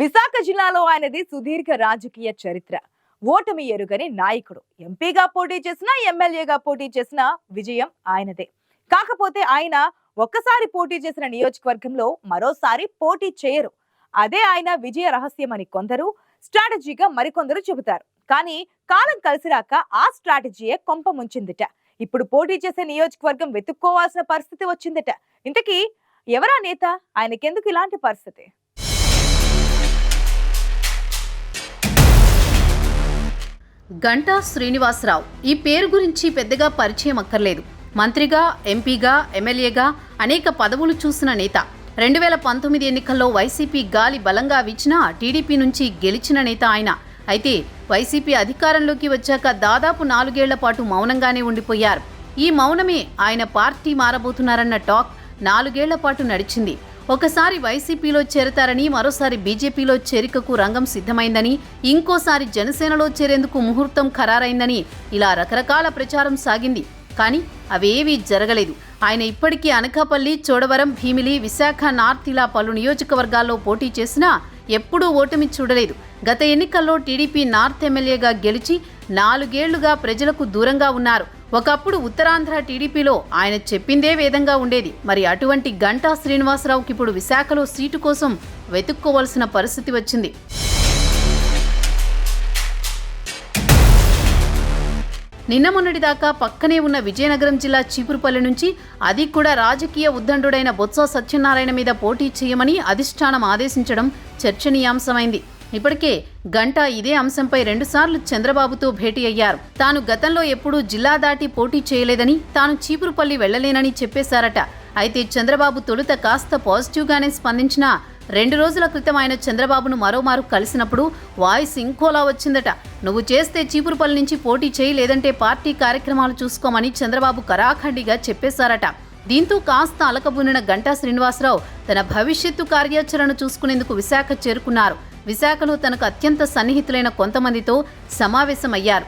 విశాఖ జిల్లాలో ఆయనది సుదీర్ఘ రాజకీయ చరిత్ర. ఓటమి ఎరుగని నాయకుడు. ఎంపీగా పోటీ చేసిన ఎమ్మెల్యేగా పోటీ చేసిన విజయం ఆయనదే. కాకపోతే ఆయన ఒక్కసారి పోటీ చేసిన నియోజకవర్గంలో మరోసారి పోటీ చేయరు. అదే ఆయన విజయ రహస్యం అని కొందరు స్ట్రాటజీగా మరికొందరు చెబుతారు. కానీ కాలం కలిసిరాక ఆ స్ట్రాటజీయే కొంప ముంచిందిట. ఇప్పుడు పోటీ చేసే నియోజకవర్గం వెతుక్కోవాల్సిన పరిస్థితి వచ్చిందట. ఇంతకీ ఎవరా నేత? ఆయనకెందుకు ఇలాంటి పరిస్థితి? గంటా శ్రీనివాసరావు. ఈ పేరు గురించి పెద్దగా పరిచయం అక్కర్లేదు. మంత్రిగా ఎంపీగా ఎమ్మెల్యేగా అనేక పదవులు చూసిన నేత. రెండు వేల పంతొమ్మిది ఎన్నికల్లో వైసీపీ గాలి బలంగా వీచినా టీడీపీ నుంచి గెలిచిన నేత ఆయన. అయితే వైసీపీ అధికారంలోకి వచ్చాక దాదాపు నాలుగేళ్ళ పాటు మౌనంగానే ఉండిపోయారు. ఈ మౌనమే ఆయన పార్టీ మారబోతున్నారన్న టాక్ నాలుగేళ్ళ పాటు నడిచింది. ఒకసారి వైసీపీలో చేరతారని మరోసారి బీజేపీలో చేరికకు రంగం సిద్ధమైందని ఇంకోసారి జనసేనలో చేరేందుకు ముహూర్తం ఖరారైందని ఇలా రకరకాల ప్రచారం సాగింది. కానీ అవేవీ జరగలేదు. ఆయన ఇప్పటికీ అనకాపల్లి చోడవరం భీమిలి విశాఖ నార్త్ ఇలా పలు నియోజకవర్గాల్లో పోటీ చేసినా ఎప్పుడూ ఓటమి చూడలేదు. గత ఎన్నికల్లో టీడీపీ నార్త్ ఎమ్మెల్యేగా గెలిచి నాలుగేళ్ళుగా ప్రజలకు దూరంగా ఉన్నారు. ఒకప్పుడు ఉత్తరాంధ్ర టీడీపీలో ఆయన చెప్పిందే వేదంగా ఉండేది. మరి అటువంటి గంటా శ్రీనివాసరావుకి ఇప్పుడు విశాఖలో సీటు కోసం వెతుక్కోవలసిన పరిస్థితి వచ్చింది. నిన్న మొన్నటిదాకా పక్కనే ఉన్న విజయనగరం జిల్లా చీపురుపల్లి నుంచి అది కూడా రాజకీయ ఉద్దండుడైన బొత్స సత్యనారాయణ మీద పోటీ చేయమని అధిష్టానం ఆదేశించడం చర్చనీయాంశమైంది. ఇప్పటికే గంట ఇదే అంశంపై రెండుసార్లు చంద్రబాబుతో భేటీ అయ్యారు. తాను గతంలో ఎప్పుడూ జిల్లా దాటి పోటీ చేయలేదని తాను చీపురుపల్లి వెళ్ళలేనని చెప్పేశారట. అయితే చంద్రబాబు తొలుత కాస్త పాజిటివ్గానే స్పందించినా రెండు రోజుల క్రితం ఆయన చంద్రబాబును మరోమారు కలిసినప్పుడు వాయిస్ ఇంకోలా వచ్చిందట. నువ్వు చేస్తే చీపురుపల్లి నుంచి పోటీ చేయి లేదంటే పార్టీ కార్యక్రమాలు చూసుకోమని చంద్రబాబు కరాఖండిగా చెప్పేశారట. దీంతో కాస్త అలకబునిన గంటా శ్రీనివాసరావు తన భవిష్యత్తు కార్యాచరణ చూసుకునేందుకు విశాఖ చేరుకున్నారు. విశాఖలో తనకు అత్యంత సన్నిహితులైన కొంతమందితో సమావేశమయ్యారు.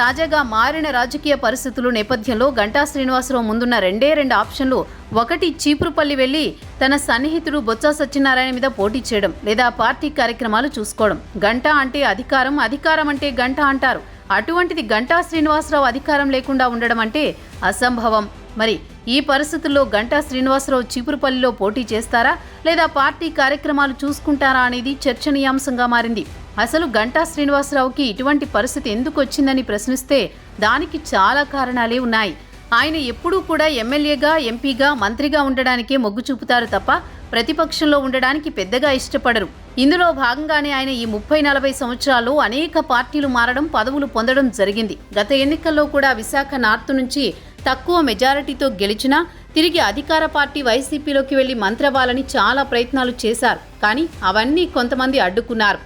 తాజాగా మారిన రాజకీయ పరిస్థితుల నేపథ్యంలో గంటా శ్రీనివాసరావు ముందున్న రెండే రెండు ఆప్షన్లు. ఒకటి చీపురుపల్లి వెళ్ళి తన సన్నిహితుడు బొత్స సత్యనారాయణ మీద పోటీ చేయడం లేదా పార్టీ కార్యక్రమాలు చూసుకోవడం. గంటా అంటే అధికారం అధికారం అంటే గంట అంటారు. అటువంటిది గంటా శ్రీనివాసరావు అధికారం లేకుండా ఉండడం అంటే అసంభవం. మరి ఈ పరిస్థితుల్లో గంటా శ్రీనివాసరావు చీపురుపల్లిలో పోటీ చేస్తారా లేదా పార్టీ కార్యక్రమాలు చూసుకుంటారా అనేది చర్చనీయాంశంగా మారింది. అసలు గంటా శ్రీనివాసరావుకి ఇటువంటి పరిస్థితి ఎందుకు వచ్చిందని ప్రశ్నిస్తే దానికి చాలా కారణాలే ఉన్నాయి. ఆయన ఎప్పుడూ కూడా ఎమ్మెల్యేగా ఎంపీగా మంత్రిగా ఉండడానికే మొగ్గు చూపుతారు తప్ప ప్రతిపక్షంలో ఉండడానికి పెద్దగా ఇష్టపడరు. ఇందులో భాగంగానే ఆయన ఈ ముప్పై నలభై సంవత్సరాలు అనేక పార్టీలు మారడం పదవులు పొందడం జరిగింది. గత ఎన్నికల్లో కూడా విశాఖ నార్త్ నుంచి తక్కువ మెజారిటీతో గెలిచినా తిరిగి అధికార పార్టీ వైసీపీలోకి వెళ్ళి మంత్రవాలని చాలా ప్రయత్నాలు చేశారు. కానీ అవన్నీ కొంతమంది అడ్డుకున్నారు.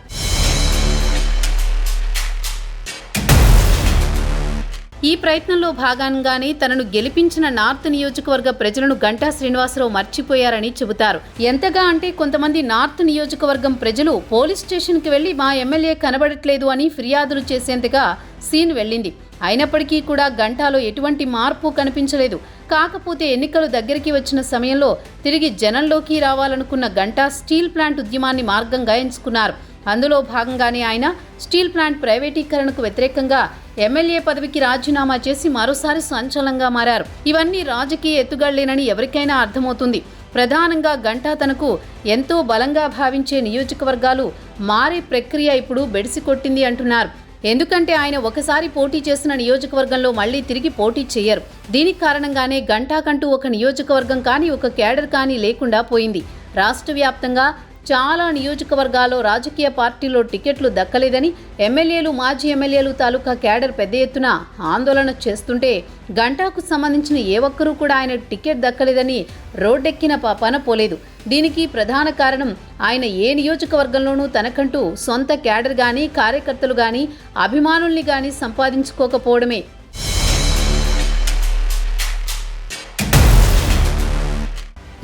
ఈ ప్రయత్నంలో భాగంగానే తనను గెలిపించిన నార్త్ నియోజకవర్గ ప్రజలను గంటా శ్రీనివాసరావు మర్చిపోయారని చెబుతారు. ఎంతగా అంటే కొంతమంది నార్త్ నియోజకవర్గం ప్రజలు పోలీస్ స్టేషన్కి వెళ్ళి మా ఎమ్మెల్యే కనబడట్లేదు అని ఫిర్యాదులు చేసేంతగా సీన్ వెళ్ళింది. అయినప్పటికీ కూడా గంటాలో ఎటువంటి మార్పు కనిపించలేదు. కాకపోతే ఎన్నికలు దగ్గరికి వచ్చిన సమయంలో తిరిగి జనంలోకి రావాలనుకున్న గంటా స్టీల్ ప్లాంట్ ఉద్యమాన్ని మార్గంగా ఎంచుకున్నారు. అందులో భాగంగానే ఆయన స్టీల్ ప్లాంట్ ప్రైవేటీకరణకు వ్యతిరేకంగా ఎమ్మెల్యే పదవికి రాజీనామా చేసి మరోసారి సంచలనంగా మారారు. ఇవన్నీ రాజకీయ ఎత్తుగళ్ళేనని ఎవరికైనా అర్థమవుతుంది. ప్రధానంగా గంటా తనకు ఎంతో బలంగా భావించే నియోజకవర్గాలు మారే ప్రక్రియ ఇప్పుడు బెడిసి కొట్టింది అంటున్నారు. ఎందుకంటే ఆయన ఒకసారి పోటీ చేసిన నియోజకవర్గంలో మళ్ళీ తిరిగి పోటీ చేయరు. దీనికి కారణంగానే గంటాకంటూ ఒక నియోజకవర్గం కానీ ఒక కేడర్ కానీ లేకుండా పోయింది. రాష్ట్ర వ్యాప్తంగా చాలా నియోజకవర్గాల్లో రాజకీయ పార్టీలో టికెట్లు దక్కలేదని ఎమ్మెల్యేలు మాజీ ఎమ్మెల్యేలు తాలూకా క్యాడర్ పెద్ద ఎత్తున ఆందోళన చేస్తుంటే గంటాకు సంబంధించిన ఏ ఒక్కరూ కూడా ఆయన టికెట్ దక్కలేదని రోడ్డెక్కిన పాపాన పోలేదు. దీనికి ప్రధాన కారణం ఆయన ఏ నియోజకవర్గంలోనూ తనకంటూ సొంత క్యాడర్ గాని కార్యకర్తలు గాని అభిమానుల్ని గాని సంపాదించుకోకపోవడమే.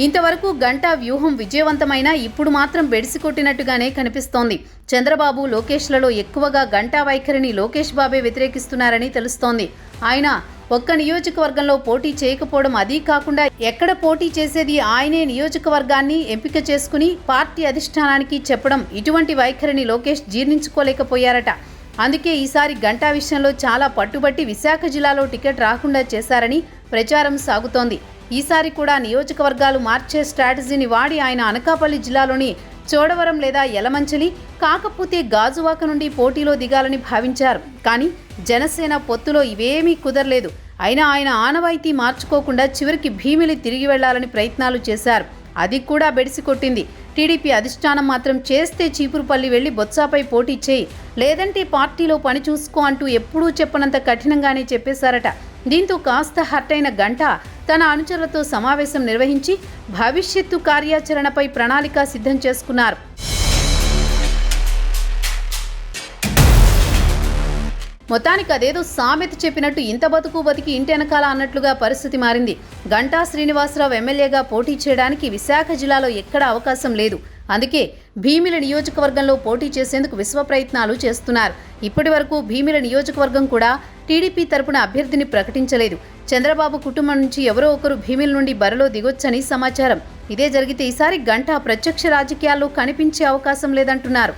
ఇంతవరకు గంటా వ్యూహం విజయవంతమైన ఇప్పుడు మాత్రం బెడిసి కొట్టినట్టుగానే కనిపిస్తోంది. చంద్రబాబు లోకేష్లలో ఎక్కువగా గంటా వైఖరిని లోకేష్ బాబే వ్యతిరేకిస్తున్నారని తెలుస్తోంది. ఆయన ఒక్క నియోజకవర్గంలో పోటీ చేయకపోవడం అదీ కాకుండా ఎక్కడ పోటీ చేసేది ఆయనే నియోజకవర్గాన్ని ఎంపిక చేసుకుని పార్టీ అధిష్టానానికి చెప్పడం ఇటువంటి వైఖరిని లోకేష్ జీర్ణించుకోలేకపోయారట. అందుకే ఈసారి గంటా విషయంలో చాలా పట్టుబట్టి విశాఖ జిల్లాలో టికెట్ రాకుండా చేశారని ప్రచారం సాగుతోంది. ఈసారి కూడా నియోజకవర్గాలు మార్చే స్ట్రాటజీని వాడి ఆయన అనకాపల్లి జిల్లాలోని చోడవరం లేదా యలమంచిలి కాకపోతే గాజువాక నుండి పోటీలో దిగాలని భావించారు. కానీ జనసేన పొత్తులో ఇవేమీ కుదరలేదు. అయినా ఆయన ఆనవాయితీ మార్చుకోకుండా చివరికి భీమిలి తిరిగి వెళ్ళాలని ప్రయత్నాలు చేశారు. అది కూడా బెడిసి కొట్టింది టీడీపీ అధిష్టానం మాత్రం చేస్తే చీపురుపల్లి వెళ్ళి బొత్సాపై పోటీ చేయి. లేదంటే పార్టీలో పని చూసుకో అంటూ ఎప్పుడూ చెప్పనంత కఠినంగానే చెప్పేశారట. దీంతో కాస్త హర్ట్ అయిన గంట తన అనుచరులతో సమావేశం నిర్వహించి భవిష్యత్తు కార్యాచరణపై ప్రణాళిక సిద్ధం చేసుకున్నారు. మొత్తానికి అదేదో సామెత చెప్పినట్టు ఇంత బతుకు బతికి ఇంటి వెనకాల అన్నట్లుగా పరిస్థితి మారింది. గంటా శ్రీనివాసరావు ఎమ్మెల్యేగా పోటీ చేయడానికి విశాఖ జిల్లాలో ఎక్కడా అవకాశం లేదు. అందుకే భీమిల నియోజకవర్గంలో పోటీ చేసేందుకు విశ్వ ప్రయత్నాలు చేస్తున్నారు. ఇప్పటి వరకు భీమిల నియోజకవర్గం కూడా టీడీపీ తరపున అభ్యర్థిని ప్రకటించలేదు. చంద్రబాబు కుటుంబం నుంచి ఎవరో ఒకరు భీమిల నుండి బరిలో దిగొచ్చని సమాచారం. ఇదే జరిగితే ఈసారి గంటా ప్రత్యక్ష రాజకీయాల్లో కనిపించే అవకాశం లేదంటున్నారు.